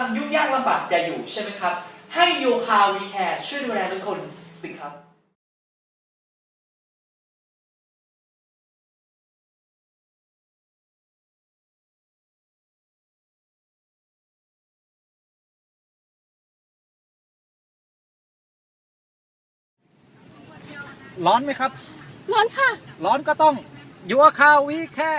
ำลังยุ่งยากลำบากจะอยู่ใช่ไหมครับ ให้โยคาวีแคร์ช่วยดูแลทุกคนสิครับร้อนไหมครับ ร้อนค่ะ ร้อนก็ต้องยัวคาวีแค่